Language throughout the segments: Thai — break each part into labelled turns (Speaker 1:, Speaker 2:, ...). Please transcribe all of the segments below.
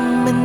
Speaker 1: น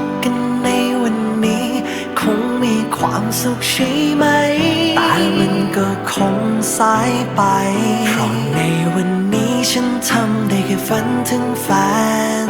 Speaker 1: บกันในวันนี้ คงมีความสุขใช่ไหม แต่มันก็คงสายไป เพราะในวันนี้ฉันทำได้แค่ฝันถึงแฟน